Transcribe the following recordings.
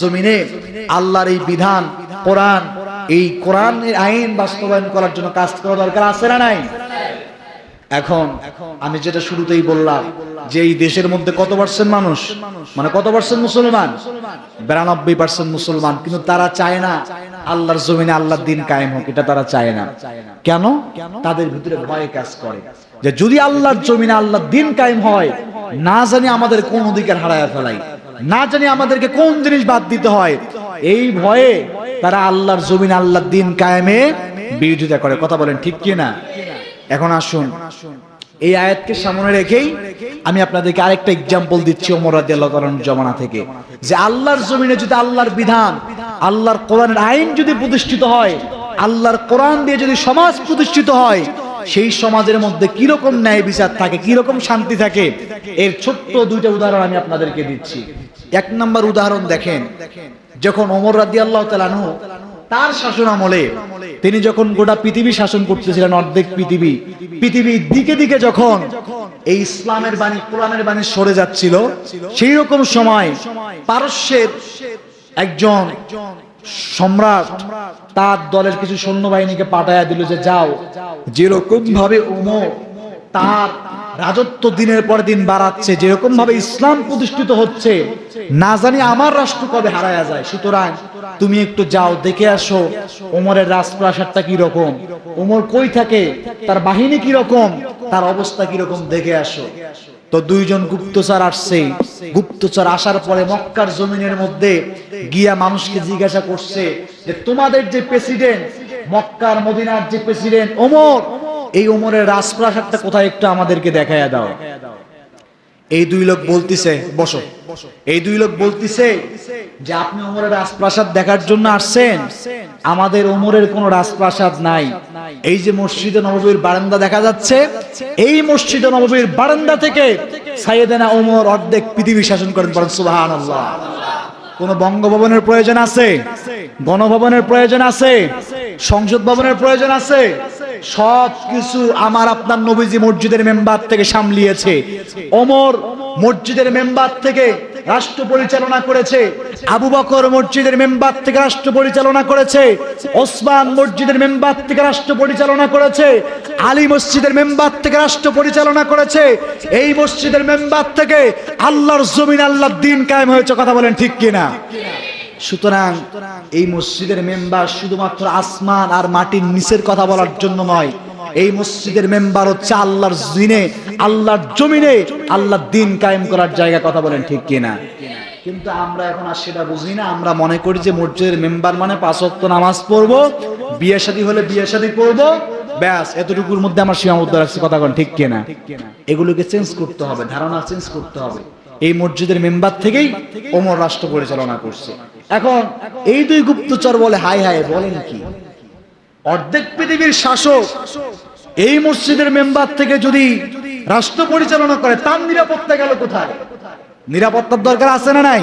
জমিনে আল্লাহর এই বিধান, কোরআন, এই কোরআনের আইন বাস্তবায়ন করার জন্য কাজ করা দরকার আছে না নাই? এখন আমি যেটা শুরুতেই বললাম, যে এই দেশের মধ্যে কত পার্সেন্ট মানুষ মানে কত পার্সেন্ট মুসলমান? বিরানব্বই পার্সেন্ট মুসলমান, কিন্তু তারা চায় না আল্লাহর জমিনে আল্লাহর দিন কায়েম হোক, এটা তারা চায় না। কেন? তাদের ভিতরে ভয় কাজ করে, যে যদি আল্লাহর জমিনে আল্লাহর দিন কায়েম হয়, না জানি আমাদের কোন অধিকার হারায় ফেলাই। না জানি আমাদেরকে কোন জিনিস বাদ দিতে হয়। এই ভয়ে তারা আল্লাহর জমিন, আল্লাহর দিন কায়েমে বিরোধিতা করে। কথা বলেন ঠিক কি না? এখন আসুন। এই আয়াতকে সামনে রেখেই আমি আপনাদেরকে আরেকটা এক্সাম্পল দিচ্ছি জমানা থেকে। যে আল্লাহর জমিনে যদি আল্লাহর বিধান, আল্লাহর কোরআনের আইন যদি প্রতিষ্ঠিত হয়, আল্লাহর কোরআন দিয়ে যদি সমাজ প্রতিষ্ঠিত হয়, সেই সমাজের মধ্যে কীরকম ন্যায় বিচার থাকে, কীরকম শান্তি থাকে, এর ছোট্ট দুইটা উদাহরণ আমি আপনাদেরকে দিচ্ছি। এক নম্বর উদাহরণ দেখেন। যখন ওমর রাদিয়াল্লাহু তাআলা আনহু তার শাসন আমলে তিনি যখন গোটা পৃথিবী শাসন করতেছিলেন, অর্ধেক পৃথিবী, পৃথিবীর দিকে দিকে যখন এই ইসলামের বাণী, কোরআনের বাণী সরে যাচ্ছিল, সেই রকম সময় পারস্যের একজন সম্রাট তার দলের কিছু সৈন্যবাহিনীকে পাঠাইয়া দিল যে, যাও। যেরকম ভাবে উমর তার রাজত্ব দিনের পর দিন বাড়াচ্ছে যেরকম ভাবে ইসলাম প্রতিষ্ঠিত হচ্ছে, না জানি আমার রাষ্ট্র কবে হারায়া যায়। সুতরাং তুমি একটু যাও, দেখে আসো, ওমরের রাজপ্রাসাদটা কি রকম ওমর কই থাকে, তার বাহিনী কি রকম তার অবস্থা কি রকম দেখে আসো। তো দুইজন গুপ্তচর আসছে, গুপ্তচর আসার পরে মক্কার জমিনের মধ্যে গিয়া মানুষকে জিজ্ঞাসা করছে যে, তোমাদের যে প্রেসিডেন্ট, মক্কার মদিনার যে প্রেসিডেন্ট ওমর এই ওমরের রাজপ্রাসাদটা কোথায় একটু আমাদেরকে দেখাইয়া দাও। এই দুই লোক বলতিছে, বসো। এই দুই লোক বলতিছে যে, আপনি ওমরের রাজপ্রাসাদ দেখার জন্য আসছেন? আমাদের ওমরের কোনো রাজপ্রাসাদ নাই। এই যে মসজিদে নববীর বারান্দা দেখা যাচ্ছে, এই মসজিদে নববীর বারান্দা থেকে সাইয়েদেনা ওমর অর্ধেক পৃথিবী শাসন করেন বলেন, সুবহানাল্লাহ। কোন বঙ্গভবনের প্রয়োজন আছে? গণভবনের প্রয়োজন আছে? সংসদ ভবনের প্রয়োজন আছে? সব কিছু আমার আপনার নবীজি মসজিদের মেম্বার থেকে সামলিয়েছে। ওমর মসজিদের মেম্বার থেকে রাষ্ট্র পরিচালনা করেছে। আবু বকর মসজিদের মেম্বার থেকে রাষ্ট্র পরিচালনা করেছে। ওসমান মসজিদের মেম্বার থেকে রাষ্ট্র পরিচালনা করেছে। আলী মসজিদের মেম্বার থেকে রাষ্ট্র পরিচালনা করেছে। এই মসজিদের মেম্বার থেকে আল্লাহর জমিন, আল্লাহর দিন কায়েম হয়েছে। কথা বলেন ঠিক কিনা? সুতরাং এই মসজিদের মেম্বার শুধুমাত্র আসমান আর মাটির নিচের কথা বলার জন্য নয়। এই মসজিদের মেম্বার হচ্ছে আল্লাহর দিনে আল্লাহর জমিনে, আল্লাহর দিন কায়েম করার জায়গা কথা বলেন, ঠিক কিনা? কিন্তু আমরা এখন আর সেটা বুঝি না। আমরা মনে করি যে মসজিদের মেম্বার মানে পাঁচ ওয়াক্ত নামাজ পড়ব, বিয়ে শাদী হলে বিয়ে শাদী করব ব্যাস, এতটুকুর মধ্যে আমার সীমাবদ্ধ রাখছে, কথা কোন ঠিক কিনা? এগুলোকে চেঞ্জ করতে হবে, ধারণা চেঞ্জ করতে হবে। এই মসজিদের মেম্বার থেকেই ওমর রাষ্ট্র পরিচালনা করছে। এখন এই দুই গুপ্তচর বলে হাই হাই বলেন কি? অর্ধেক পৃথিবীর শাসক এই মসজিদের মেম্বার থেকে যদি রাষ্ট্র পরিচালনা করে, তার নিরাপত্তা গেল কোথায়? নিরাপত্তার দরকার আছে না নাই?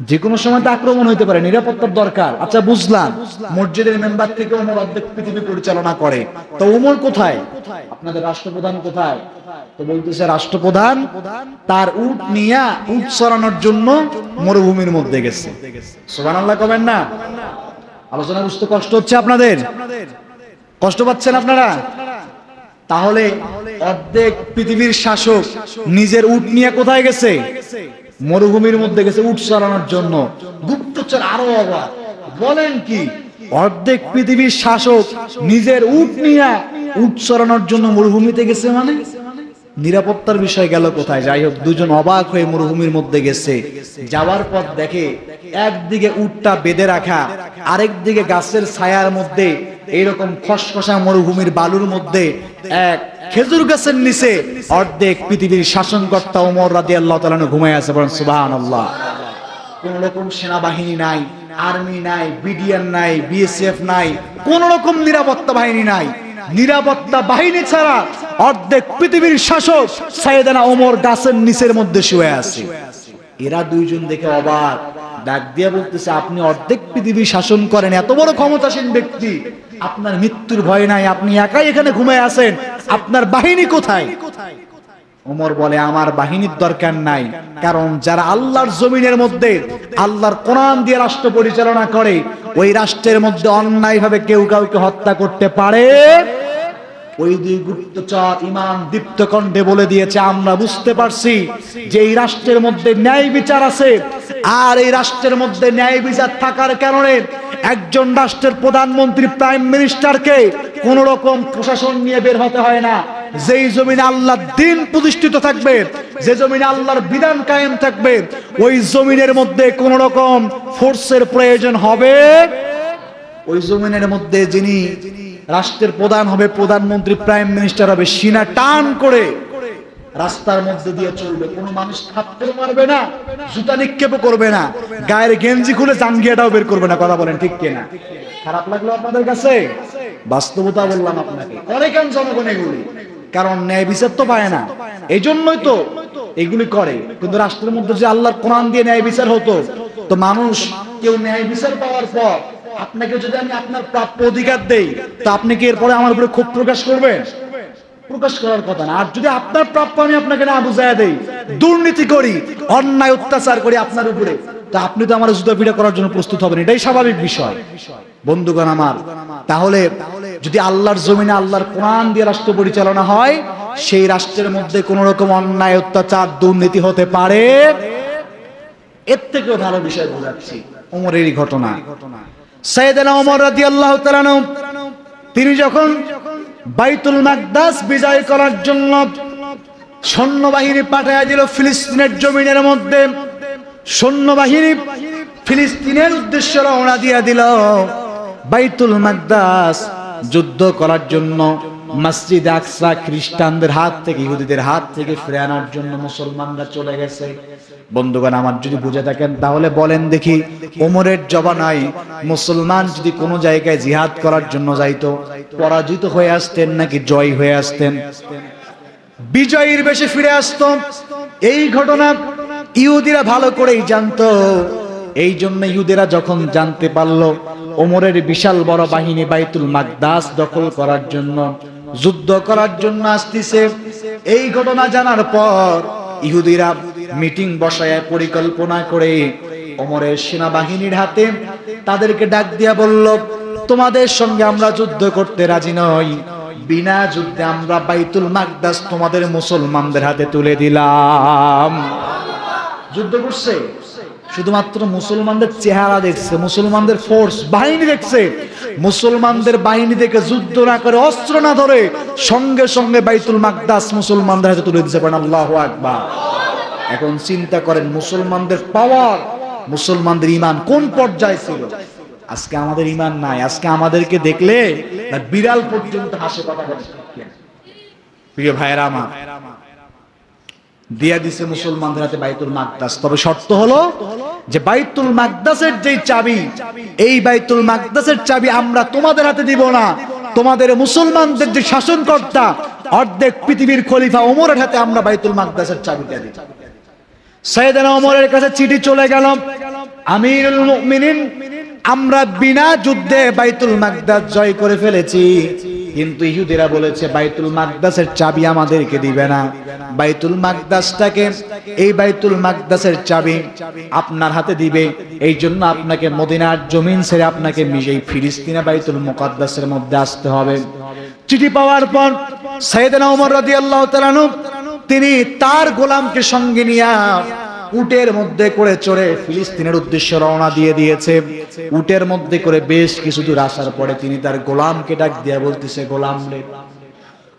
যে কোনো সময় আক্রমণ হইতে পারে, নিরাপত্তার দরকার। আচ্ছা বুঝলাম। মসজিদের মেম্বার থেকে ওমর অর্ধেক পৃথিবী পরিচালনা করে। তো ওমর কোথায়? আপনাদের রাষ্ট্রপ্রধান কোথায়? তো বলতেছে রাষ্ট্রপ্রধান তার উট নিয়া উট সরানোর জন্য মরুভূমির মধ্যে গেছে। সোহান আল্লাহ কবেন না? আলোচনা বুঝতে কষ্ট হচ্ছে আপনাদের? কষ্ট পাচ্ছেন আপনারা? তাহলে অর্ধেক পৃথিবীর শাসক নিজের উট নিয়ে কোথায় গেছে? মরুভূমির মধ্যে গেছে উট সরানোর জন্য। গুপ্তচর আরও অবাক। বলেন কি? অর্ধেক পৃথিবীর শাসক নিজের উট নিয়ে উট সরানোর জন্য মরুভূমিতে গেছে মানে? নিরাপত্তার বিষয় গেল কোথায়? যাই হোক, দুজন অবাক হয়ে মরুভূমির মধ্যে গেছে। যাওয়ার পর দেখে একদিকে উটটা বেঁধে রাখা আরেক দিকে গাছের ছায়ার মধ্যে এইরকম খসখসা মরুভূমির বালুর মধ্যে এক খেজুর গাছের নিচে অর্ধেক পৃথিবীর শাসনকর্তা ওমর রাদি আল্লাহ তালানো ঘুমায় আছে বলেন সুবাহ আল্লাহ কোন রকম সেনাবাহিনী নাই, আর্মি নাই, বিডিআর নাই, বিএসএফ নাই, কোন রকম নিরাপত্তা বাহিনী নাই। নিরাপত্তা বাহিনী ছাড়া অর্ধেক পৃথিবীর শাসক সাইদানা ওমর গাছের নিচের মধ্যে শুয়ে আছে। এরা দুইজন দেখে অবাক। ডাক দিয়ে বলতেছে, আপনি অর্ধেক পৃথিবী শাসন করেন, এত বড় ক্ষমতাসীন ব্যক্তি। আপনার মৃত্যুর ভয় নাই, আপনি একাই এখানে ঘুমায় আছেন। আপনার বাহিনী কোথায় কোথায়? ওমর বলে, আমার বাহিনীর দরকার নাই। কারণ যারা আল্লাহর জমিনের মধ্যে আল্লাহর কোরআন দিয়ে রাষ্ট্র পরিচালনা করে, ওই রাষ্ট্রের মধ্যে অন্যায়ভাবে কেউ কাউকে হত্যা করতে পারে? ওই দুই গুপ্তচর ইমান দীপ্ত বলে দিয়েছে, আমরা বুঝতে পারছি যে এই রাষ্ট্রের মধ্যে ন্যায় বিচার আছে। আর এই রাষ্ট্রের মধ্যে ন্যায় বিচার থাকার কারণে একজন রাষ্ট্রের প্রধানমন্ত্রী প্রাইম মিনিস্টারকে কোন রকম প্রশাসন নিয়ে বের হতে হয় না। যেই জমিনে আল্লাহ দিন প্রতিষ্ঠিত থাকবে, যে জমিনে আল্লাহর বিধান কায়েম থাকবে, ওই জমিনের মধ্যে কোন রকম ফোর্সের প্রয়োজন হবে? ওই জমিনের মধ্যে যিনি রাষ্ট্রের প্রধান হবে, প্রধানমন্ত্রী প্রাইম মিনিস্টার হবে, সিনা টান করে রাস্তার মধ্যে দিয়ে চলবে। কোনো মানুষ থাপ্পড় মারবে না, জুতা নিক্ষেপ করবে না, গায়ের গেঞ্জি খুলে জাঙ্গিয়াটাও বের করবে না, কথা বলেন ঠিক কিনা? খারাপ লাগল আপনাদের কাছে? বাস্তবতা বললাম আপনাকে। কেন জনগণ এগুলি। কারণ ন্যায় বিচার তো পায় না। এই জন্যই তো এগুলি করে। কিন্তু রাষ্ট্রের মধ্যে যে আল্লাহর কোরআন দিয়ে ন্যায় বিচার হতো, তো মানুষ কেউ ন্যায় বিচার পাওয়ার পর আপনাকে যদি আমি আপনার প্রাপ্য অধিকার দেই, তো আপনি কি এরপরে আমার উপরে ক্ষোভ প্রকাশ করবেন? প্রকাশ করার কথা না। আর যদি আপনার প্রাপ্য আমি আপনাকে না বুঝাই দেই, দুর্নীতি করি, অন্যায় অত্যাচার করি আপনার উপরে, তা আপনি তো আমার জুতা পিড়া করার জন্য প্রস্তুত হবেন। এটাই স্বাভাবিক বিষয়। বন্ধুগণ আমার, তাহলে যদি আল্লাহর জমিনে আল্লাহর কোরআন দিয়ে রাষ্ট্র পরিচালনা হয়, সেই রাষ্ট্রের মধ্যে কোন রকম অন্যায়, অত্যাচার, দুর্নীতি হতে পারে। এর থেকেও ভালো বিষয় বোঝাচ্ছি, ওমরেরই ঘটনা। সাইয়েদনা ওমর রাদিয়াল্লাহু তাআলা তিনি যখন বাইতুল মাকদাস বিজয় করার জন্য সৈন্যবাহিনী পাঠায় দিল ফিলিস্তিনের জমিনের মধ্যে, সৈন্যবাহিনী ফিলিস্তিনের উদ্দেশ্যে রওনা দিয়ে দিল। বাইতুল মাকদাস যুদ্ধ করার জন্য মসজিদ আকসা খ্রিস্টানদের হাত থেকে, ইহুদিদের হাত থেকে ফিরে আনার জন্য মুসলমানরা চলে গেছে। বন্ধুগণ, আমার যদি বুঝে থাকেন, তাহলে বলেন দেখি ওমরের জবানায় মুসলমান যদি কোনো জায়গায় জিহাদ করার জন্য যাইতো, পরাজিত হয়ে আসতেন নাকি জয় হয়ে আসতেন? বিজয়ীর বেশে ফিরে আসতো। এই ঘটনা ইহুদিরা ভালো করেই জানতো। এই জন্য ইহুদিরা যখন জানতে পারল, ওমরের বিশাল বড় বাহিনী বাইতুল মাকদাস দখল করার জন্য, যুদ্ধ করার জন্য আসতেছে, এই ঘটনা জানার পর ইহুদিরা মিটিং বসায় পরিকল্পনা করে ওমরের সেনাবাহিনীর হাতে তাদেরকে ডাক দিয়া বলল, তোমাদের সঙ্গে আমরা যুদ্ধ করতে রাজি নই। বিনা যুদ্ধে আমরা বাইতুল মাকদাস তোমাদের মুসলমানদের হাতে তুলে দিলাম। যুদ্ধ করছে? শুধুমাত্র মুসলমানদের চেহারা দেখছে, মুসলমানদের ফোর্স বাহিনী দেখছে। মুসলমানদের বাহিনী দেখে যুদ্ধ না করে অস্ত্র না ধরে সঙ্গে সঙ্গে বাইতুল মাকদাস মুসলমানদের হাতে তুলে দিতে পারেন আল্লাহ আকবার। এখন চিন্তা করেন, মুসলমানদের পাওয়ার মুসলমানদের ইমান কোন পর্যায়ে ছিল? আজকে আমাদের ইমান নাই। আজকে আমাদেরকে দেখলে বিড়াল পর্যন্ত হাসে, কথা বলে। প্রিয় ভাইরা আমার দিয়া দিছে মুসলমানদের হাতে বাইতুল মাকদাস। তবে শর্ত হলো যে বাইতুল মাকদাসের যেই চাবি, এই বাইতুল মাকদাসের চাবি আমরা তোমাদের হাতে দিব না। তোমাদের মুসলমানদের যে শাসনকর্তা, অর্ধেক পৃথিবীর খলিফা ওমরের হাতে আমরা বাইতুল মাকদাসের চাবিটা দিই। সৈয়দনা ওমরের কাছে চিঠি চলে গেল, আমিরুল মুমিনিন আমরা বিনা যুদ্ধে বাইতুল মাকদাস জয় করে ফেলেছি। কিন্তু ইহুদিরা বলেছে, বাইতুল মাকদাসের চাবি আমাদেরকে দিবে না। বাইতুল মাকদাসটাকে, এই বাইতুল মাকদাসের চাবি আপনার হাতে দিবে। এই জন্য আপনাকে মদিনার জমিন ছেড়ে আপনাকে এই ফিলিস্তিনে বাইতুল মুকাদ্দাসের মধ্যে আসতে হবে। চিঠি পাওয়ার পর সাইয়েদনা ওমর রাদিয়াল্লাহু তাআলা তিনি তার গোলামকে সঙ্গে নিয়ে উটের মধ্যে করে চড়ে ফিলিস্তিনের উদ্দেশ্যে রওনা দিয়ে দিয়েছে। উটের মধ্যে করে বেশ কিছু দূর আসার পরে তিনি তার গোলামকে ডাক দিয়ে বলতেছে, গোলাম রে,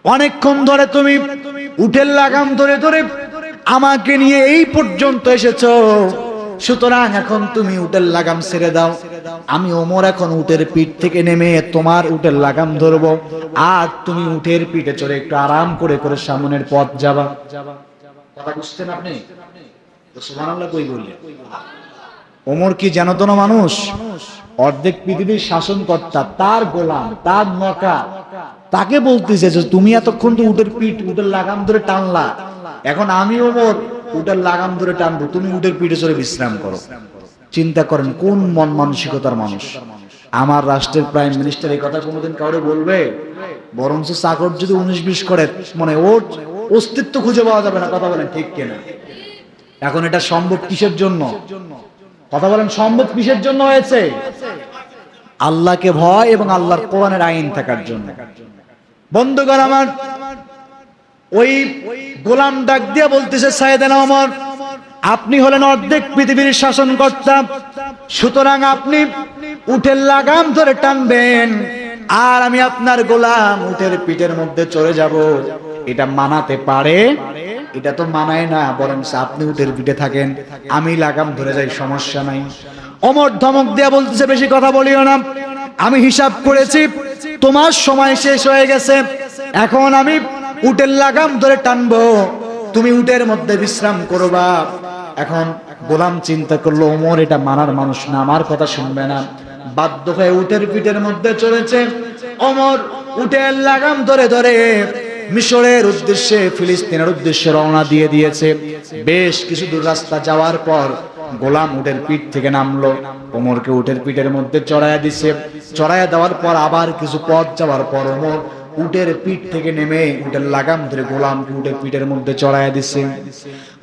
অনেকক্ষণ ধরে তুমি উটের লাগাম ধরে ধরে আমাকে নিয়ে এই পর্যন্ত এসেছ। সুতরাং এখন তুমি উটের লাগাম ছেড়ে দাও। আমি ওমর এখন উটের পিঠ থেকে নেমে তোমার উটের লাগাম ধরবো। আর তুমি উটের পিঠে চড়ে একটু আরাম করে করে সামনের পথ যাবা। কথা বুঝছেন আপনি? ওমর কি মানুষ? অর্ধেক পৃথিবীর শাসনকর্তা, তার গোলাম, তার নকা তাকে বলতেছে যে তুমি এতক্ষণ তো উটের পিঠ, উটের লাগাম ধরে টানলা। এখন আমি ওমর, উটের লাগাম ধরে টানবো। তুমি উটের পিঠে চড়ে বিশ্রাম করো। চিন্তা করেন, কোন মন মানসিকতার মানুষ? আমার রাষ্ট্রের প্রাইম মিনিস্টার এই কথা কোনোদিন কাউরে বলবে? বরঞ্চ চাকর যদি উনিশ বিশ করে মানে ওর অস্তিত্ব খুঁজে পাওয়া যাবে না, কথা বলেন ঠিক কিনা? এখন এটা সম্ভব কিসের জন্য? কথা বলেন, সম্ভব কিসের জন্য হয়েছে? আল্লাহকে ভয় এবং আল্লাহর কোরআনের আইন থাকার জন্য। বন্ধুগণ আমার, ওই গোলাম ডাক দিয়ে বলতেছে সাইদানা ওমর, আপনি হলেন অর্ধেক পৃথিবীর শাসনকর্তা, সুতরাং আপনি উঠের লাগাম ধরে টানবেন, আর আমি আপনার গোলাম উঠের পিঠের মধ্যে চলে যাব। এটা মানাতে পারে এটা তো মানায় না, বরং আপনি উঠের পিঠে থাকেন, আমি লাগাম ধরে যাই, সমস্যা নাই। অমর ধমক দিয়া বলতেছে, বেশি কথা বলিও না। আমি হিসাব করেছি, তোমার সময় শেষ হয়ে গেছে। এখন আমি উটের লাগাম ধরে টানবো। তুমি উটের মধ্যে বিশ্রাম করবা। এখন গোলাম চিন্তা করল, ওমর, এটা মানার মানুষ না, আমার কথা শুনবে না। বাধ্য হয়ে উটের পিঠের মধ্যে চলেছে অমর উটের লাগাম ধরে ধরে মিশরের উদ্দেশ্যে, ফিলিস্তিনের উদ্দেশ্যে রওনা দিয়ে দিয়েছে। বেশ কিছু দূর রাস্তা যাওয়ার পর গোলাম উটের পিঠ থেকে নামলো। ওমরকে উটের পিঠের মধ্যে চড়াইয়া দিছে। চড়াইয়া দেওয়ার পর আবার কিছু পথ যাওয়ার পর ওমর উটের পিঠ থেকে নেমে উটের লাগাম ধরে গোলামকে উটের পিঠের মধ্যে চড়াইয়া দিছে।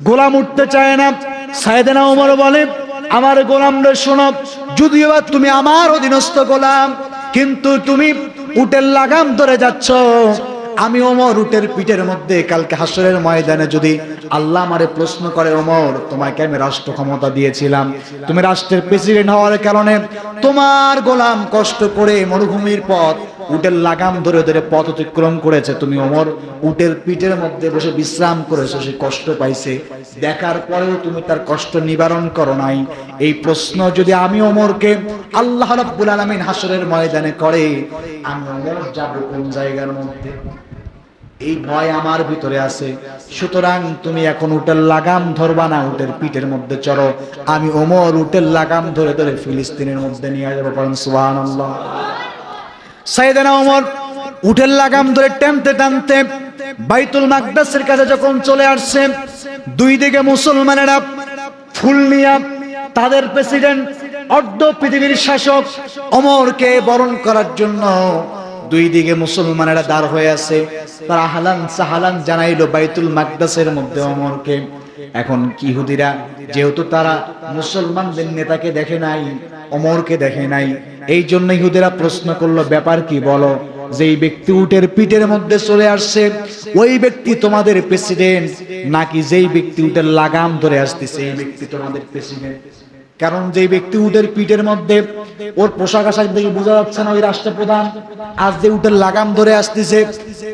গোলাম উঠতে চায় না। সাইদেনা ওমর বলে, আমার গোলাম রে শোনো, যদিও বা তুমি আমার অধীনস্থ গোলাম, কিন্তু তুমি উটের লাগাম ধরে যাচ্ছ। আমি ওমর উটের পিঠের মধ্যে কালকে হাসরের ময়দানে যদি আল্লাহ আমারে প্রশ্ন করে, ওমর, তোমাকে আমি রাষ্ট্র ক্ষমতা দিয়েছিলাম। তুমি রাষ্ট্রের প্রেসিডেন্ট হওয়ার কারণে তোমার গোলাম কষ্ট করে মরুভূমির পথ, উটের লাগাম ধরে ধরে পথ অতিক্রম করেছে। তুমি ওমর উটের পিঠের মধ্যে বসে বিশ্রাম করেছ, সে কষ্ট পাইছে। দেখার পরেও তুমি তার কষ্ট নিবারণ করো নাই। এই প্রশ্ন যদি আমি ওমরকে আল্লাহ রাব্বুল আলামিন হাসরের ময়দানে করে, আমি ওমর যাব কোন জায়গার মধ্যে? এই ভয় আমার ভিতরে আছে। সুতরাং তুমি এখন উটের লাগাম ধরবা না, উটের পিঠের মধ্যে চড়ো। আমি ওমর উটের লাগাম ধরে ধরে ফিলিস্তিনের মধ্যে নিয়ে যাব কারণ সুবাহ সাইদানা ওমর লাগাম ধরে টানতে টানতে বাইতুল মাকদাসের কাছে যখন চলে আসছে, দুই দিকে মুসলমানেরা ফুল নিয়া তাদের প্রেসিডেন্ট অর্ধ পৃথিবীর শাসক অমরকে বরণ করার জন্য দুই দিকে মুসলমানেরা দাঁড় হয়ে আছে। তারা হালান সাহালান জানাইলো বাইতুল মাকদাসের মধ্যে অমরকে। এখন ইহুদিরা যেহেতু তারা মুসলমানদের নেতাকে দেখে নাই, অমরকে দেখে নাই। এই জন্য ইহুদিরা প্রশ্ন করল, ব্যাপার কি বলো? যেই ব্যক্তি উটের পিঠের মধ্যে চলে আসছে, ওই ব্যক্তি তোমাদের প্রেসিডেন্ট নাকি যেই ব্যক্তি উটের লাগাম ধরে আসতেছে, এই ব্যক্তি তোমাদের প্রেসিডেন্ট কারণ যে ব্যক্তি উটের পিঠের মধ্যে ওর পোশাক আশাক দেখে বোঝা যাচ্ছে না ওই রাষ্ট্রপ্রধান। আজ যে উটের লাগাম ধরে আসতেছে,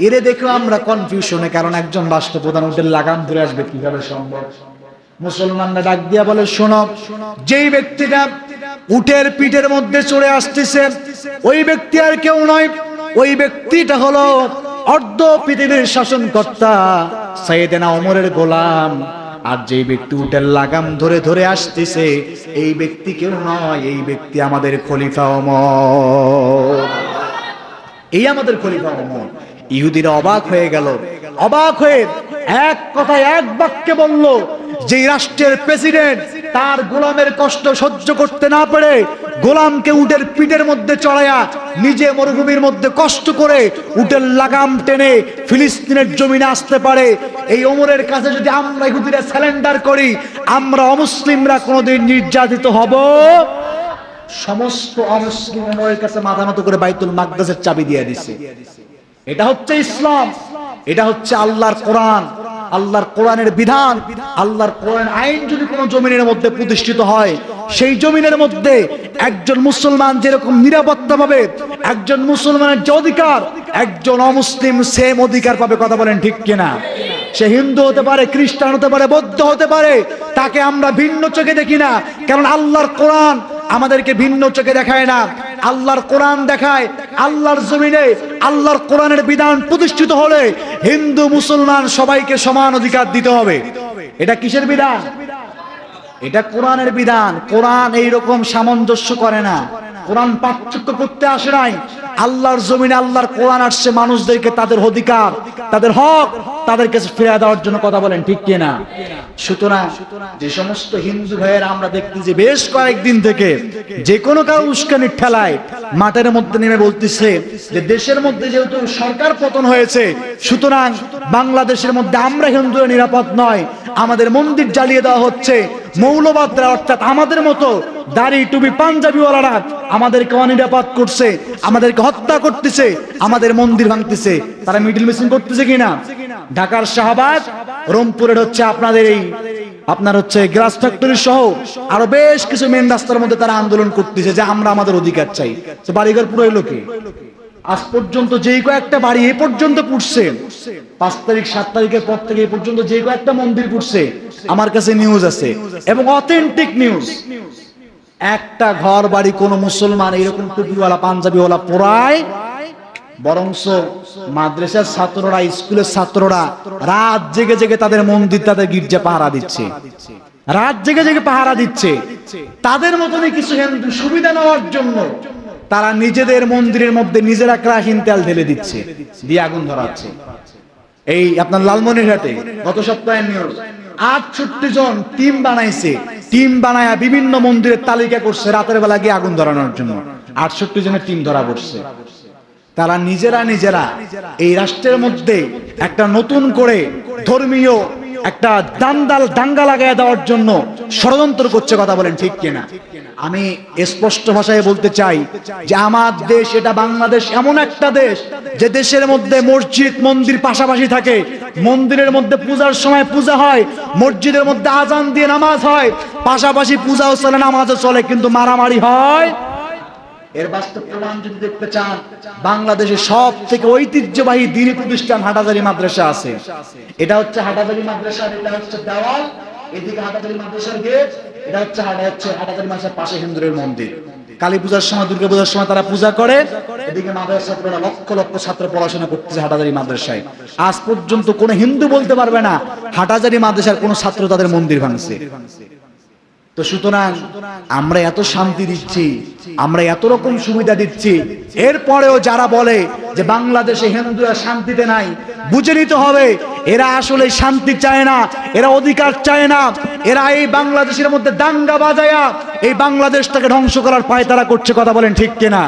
এরে দেখেও আমরা কনফিউশনে কারণ একজন রাষ্ট্রপ্রধান উটের লাগাম ধরে আসবে কীভাবে সম্ভব? মুসলমানরা ডাক দিয়া বলে, শোনো, যেই ব্যক্তিটা উটের পিঠের মধ্যে চড়ে আসতেছে, ওই ব্যক্তি আর কেউ নয়। ওই ব্যক্তিটা হলো অর্ধ পৃথিবীর শাসনকর্তা সাইয়েদেনা ওমরের গোলাম। আর যেই ব্যক্তি উটের লাগাম ধরে ধরে আসতেছে, এই ব্যক্তি কেউ নয়, এই ব্যক্তি আমাদের খলিফা অমর এই আমাদের খলিফা অমর ইহুদিরা অবাক হয়ে গেল। অবাক হয়ে এক কথায় এক বাক্যে বলল যে রাষ্ট্রের প্রেসিডেন্ট তার গোলামের কষ্ট সহ্য করতে না পেরে গোলামকে উটের পিঠের মধ্যে চড়াইয়া নিজে মরুভূমির মধ্যে কষ্ট করে উটের লাগাম টেনে ফিলিস্তিনের জমিনে আসতে পারে। এই ওমরের কাছে যদি আমরা ইহুদিরা স্যালেন্ডার করি, আমরা অমুসলিমরা কোনোদিন নির্যাতিত হব। সমস্ত অমুসলিম ওমরের কাছে মাথা নত করে বাইতুল মাকদাসের চাবি দিয়ে দিছে। এটা হচ্ছে ইসলাম, এটা হচ্ছে আল্লাহর কোরআন। আল্লাহর কোরআনের বিধান, আল্লাহর কোরআন আইন যদি কোনো জমিনের মধ্যে প্রতিষ্ঠিত হয়, সেই জমিনের মধ্যে একজন মুসলমান যেরকম নিরাপত্তা পাবে, একজন মুসলমানের যে অধিকার, একজন অমুসলিম সেম অধিকার পাবে, কথা বলেন ঠিক কিনা? সে হিন্দু হতে পারে, খ্রিস্টান হতে পারে, বৌদ্ধ হতে পারে, তাকে আমরা ভিন্ন চোখে দেখি না, কারণ আল্লাহর কোরআন আমাদেরকে ভিন্ন চোখে দেখায় না। আল্লাহর কোরআন দেখায়, আল্লাহর জমিনে, আল্লাহর কোরআনের বিধান প্রতিষ্ঠিত হলে হিন্দু, মুসলমান সবাইকে সমান অধিকার দিতে হবে। এটা কিসের বিধান? এটা কোরআনের বিধান। কোরআন এইরকম সামঞ্জস্য করে না। কোরআন পার্থক্য করতে আসে নাই। আল্লাহর জমিনে আল্লাহর কোরআন আসছে, মানুষদেরকে তাদের অধিকার, তাদের হক তাদের কাছে ফিরে দেওয়ার জন্য কথা বলেন, ঠিক কিনা? সুতরাং যে সমস্ত হিন্দু ভাইয়ের আমরা দেখতেছি, বেশ কয়েকদিন থেকে যে কোনো কারও উস্কানির ঠেলায় মাঠের মধ্যে নেমে বলতেছে যে দেশের মধ্যে যেহেতু সরকার পতন হয়েছে, সুতরাং বাংলাদেশের মধ্যে আমরা হিন্দুরা নিরাপদ নয়, আমাদের মন্দির জ্বালিয়ে দেওয়া হচ্ছে মৌলবাদরা অর্থাৎ আমাদের মতো দাড়ি টুপি পাঞ্জাবিওয়ালারা আমাদেরকে অনিরাপদ করছে, আমাদেরকে হত্যা করতেছে, আমাদের মন্দির ভাঙতেছে। তারা মিডিল মিসিং করতেছে কিনা? ঢাকার শাহবাগ, রংপুরের হচ্ছে আপনাদের এই আপনার হচ্ছে গ্রাস ফ্যাক্টরি সহ আরও বেশ কিছু মেন রাস্তার মধ্যে তারা আন্দোলন করতেছে যে আমরা আমাদের অধিকার চাই। বাড়িঘর পুরো লোকে। আজ পর্যন্ত যেই কয়েকটা বাড়ি এ পর্যন্ত পুড়ছে। পাঁচ তারিখ, সাত তারিখের পর থেকে এই পর্যন্ত যে কয়েকটা মন্দির পুড়ছে, আমার কাছে নিউজ আছে এবং অথেন্টিক নিউজ একটা ঘর, বাড়ি কোন মুসলমান এরকম টুপিওয়ালা, পাঞ্জাবিওয়ালা পোড়ায়, বরংস মাদ্রাসার ছাত্ররা, স্কুলের ছাত্ররা রাত জেগে জেগে তাদের মন্দির, তাদের গির্জা পাহারা দিচ্ছে। রাত জেগে জেগে পাহারা দিচ্ছে। তাদের মতনই কিছু হিন্দু সুবিধা নেওয়ার জন্য তারা নিজেদের মন্দিরের মধ্যে নিজেরা ক্রাসিন তেল ঢেলে দিচ্ছে, দিয়ে আগুন ধরাচ্ছে। এই আপনার লালমনিরহাটে গত সপ্তাহের নিউজ, আটষট্টি জন টিম বানাইছে। টিম বানায়া বিভিন্ন মন্দিরের তালিকা করছে, রাতের বেলা গিয়ে আগুন ধরানোর জন্য। আটষট্টি জনের টিম ধরা পড়ছে। তারা নিজেরা নিজেরা এই রাষ্ট্রের মধ্যে একটা নতুন করে ধর্মীয় একটা দাঙ্গা লাগাই দেওয়ার জন্য ষড়যন্ত্র করছে কথা বলেন ঠিক কিনা? আমি স্পষ্ট ভাষায় বলতে চাই যে আমার দেশ এটা বাংলাদেশ এমন একটা দেশ যে দেশের মধ্যে মসজিদ, মন্দির পাশাপাশি থাকে। মন্দিরের মধ্যে পূজার সময় পূজা হয়, মসজিদের মধ্যে আজান দিয়ে নামাজ হয়, পাশাপাশি পূজাও চলে, নামাজও চলে, কিন্তু মারামারি হয়। এর বাস্তব প্রমাণ যদি দেখতে চান, বাংলাদেশে সব থেকে ঐতিহ্যবাহী দিনী প্রতিষ্ঠান হাটাজারি মাদ্রাসা আছে। এটা হচ্ছে হাটাজারি মাদ্রাসা এটা হচ্ছে দেওয়াল। এদিকে হাটাজারি মাদ্রাসার গেট এটা হচ্ছে হচ্ছে হাটাকারি মাসের পাশে হিন্দুরের মন্দির। কালী পূজার সময়, দুর্গা পূজার সময় তারা পূজা করে। এদিকে মাদ্রাসা লক্ষ লক্ষ ছাত্র পড়াশোনা করতেছে হাটাজারি মাদ্রাসায়। আজ পর্যন্ত কোনো হিন্দু বলতে পারবে না, হাটাজারি মাদ্রাসার কোনো ছাত্র তাদের মন্দির ভাঙছে। তো সুতরাং আমরা এত শান্তি দিচ্ছি, আমরা এত রকম সুবিধা দিচ্ছি। এরপরেও যারা বলে যে বাংলাদেশে হিন্দুরা শান্তিতে নাই, বুঝে নিতে হবে, এরা আসলে শান্তি চায় না, এরা অধিকার চায় না, এরা এই বাংলাদেশের মধ্যে দাঙ্গা বাজায়া এই বাংলাদেশটাকে ধ্বংস করার পায়তারা করছে কথা বলেন ঠিক কিনা?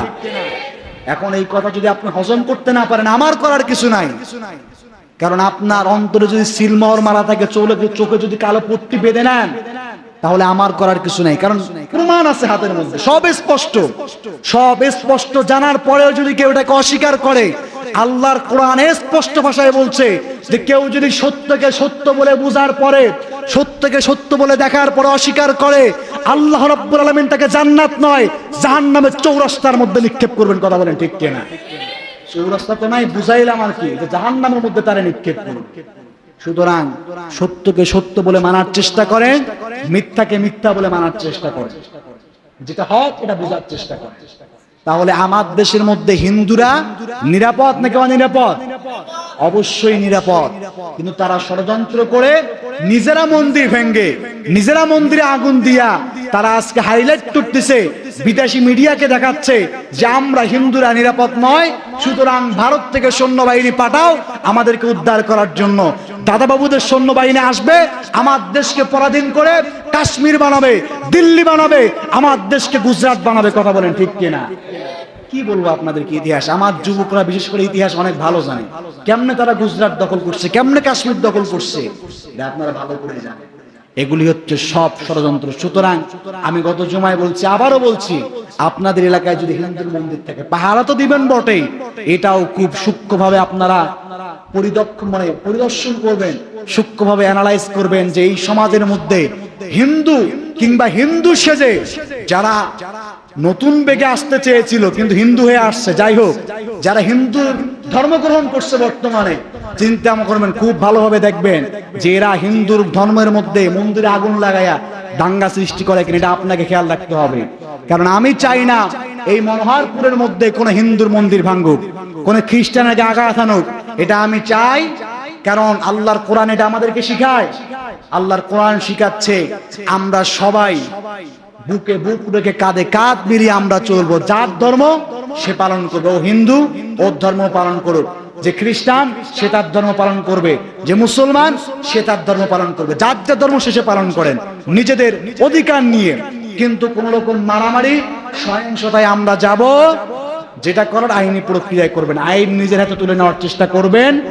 এখন এই কথা যদি আপনি হজম করতে না পারেন, আমার করার কিছু নাই। কারণ আপনার অন্তরে যদি সিলমহর মারা থাকে, চোখে চোখে যদি কালো পট্টি বেঁধে নেন তাহলে আমার করার কিছু নেই। কারণ প্রমাণ আছে হাতের মধ্যে। সব স্পষ্ট। সব স্পষ্ট জানার পরেও যদি কেউ এটাকে অস্বীকার করে, আল্লাহর কোরআন স্পষ্ট ভাষায় বলছে যে কেউ যদি সত্যকে সত্য বলে বুঝার পরে, সত্যকে সত্য বলে দেখার পরে অস্বীকার করে, আল্লাহ রব্বুল আলমিন তাকে জান্নাত নয়, জাহান্নামের চৌরাস্তার মধ্যে নিক্ষেপ করবেন কথা বলেন ঠিক কিনা? চৌরাস্তা তো নাই, বুঝাইলাম আর কি, যে জাহান্নামের মধ্যে তারা নিক্ষেপ করুন সুতরাং সত্যকে সত্য বলে মানার চেষ্টা করে, মিথ্যাকে মিথ্যা বলে মানার চেষ্টা করে। যেটা হক, এটা বোঝার চেষ্টা করে। তাহলে আমার দেশের মধ্যে হিন্দুরা নিরাপদ নাকি অনিরাপদ? অবশ্যই নিরাপদ। কিন্তু তারা ষড়যন্ত্র করে নিজেরা মন্দির ভেঙ্গে, নিজেরা মন্দিরে আগুন দিয়া তারা আজকে হাইলাইট করতেছে বিদেশি মিডিয়াকে দেখাচ্ছে যে আমরা হিন্দুরা নিরাপদ নয়, সুতরাং ভারত থেকে সৈন্যবাহিনী পাঠাও, আমাদেরকে উদ্ধার করার জন্য। দাদাবাবুদের সৈন্যবাহিনী আসবে, আমার দেশকে পরাধীন করে কাশ্মীর বানাবে, দিল্লি বানাবে, আমার দেশকে গুজরাট বানাবে, কথা বলেন ঠিক কিনা? কি বলব আপনাদেরকে ইতিহাস? আমার যুবকরা, বিশেষ করে ইতিহাস অনেক ভালো জানে। কেমনে তারা গুজরাট দখল করছে? কেমনে কাশ্মীর দখল করছে? আপনারা ভালো করে জানেন। এগুলি হচ্ছে সব ষড়যন্ত্র। সুতরাং আমি গত জমায় বলছি, আবারও বলছি, আপনাদের এলাকায় যদি হিন্দুর মন্দির থাকে, পাহারা তো দিবেন বটেই। এটাও খুব সূক্ষ্মভাবে আপনারা পরিদক্ষ মানে পরিদর্শন করবেন, সূক্ষ্মভাবে অ্যানালাইজ করবেন যে এই সমাজের মধ্যে হিন্দু কিংবা হিন্দু সেজে যারা নতুন বেগে আসতে চেয়েছিল, কিন্তু হিন্দু হয়ে আসছে। যাই হোক, যারা হিন্দু ধর্ম গ্রহণ করছে বর্তমানে, চিন্তা করবেন, খুব ভালোভাবে দেখবেন যে এরা হিন্দুর ধর্মের মধ্যে মন্দিরে আগুন লাগায়া দাঙ্গা সৃষ্টি করে কিনা, এটা আপনাকে খেয়াল রাখতে হবে। কারণ আমি চাই না এই মনোহরপুরের মধ্যে কোন হিন্দুর মন্দির ভাঙ্গুক কোন খ্রিস্টানের আঘাত আনুক এটা আমি চাই, কারণ আল্লাহর কোরআন এটা আমাদেরকে শিখায়। আল্লাহর কোরআন শিখাচ্ছে, আমরা সবাই বুকে বুক রেখে কাঁধে কাঁধ মিলিয়ে আমরা চলবো। যার ধর্ম, সে পালন করবে। ও হিন্দু, ওর ধর্ম পালন করুক। যে খ্রিস্টান, সে তার ধর্ম পালন করবে। যে মুসলমান, সে তার ধর্ম পালন করবে। যার যার ধর্ম শেষে পালন করেন। নিজেদের অধিকার নিয়ে। কিন্তু কোন রকম মারামারি, সহিংসতায় আমরা যাব, যেটা করার আইনি প্রক্রিয়ায় করবেন আইন নিজের হাতে তুলে নেওয়ার চেষ্টা করবেন।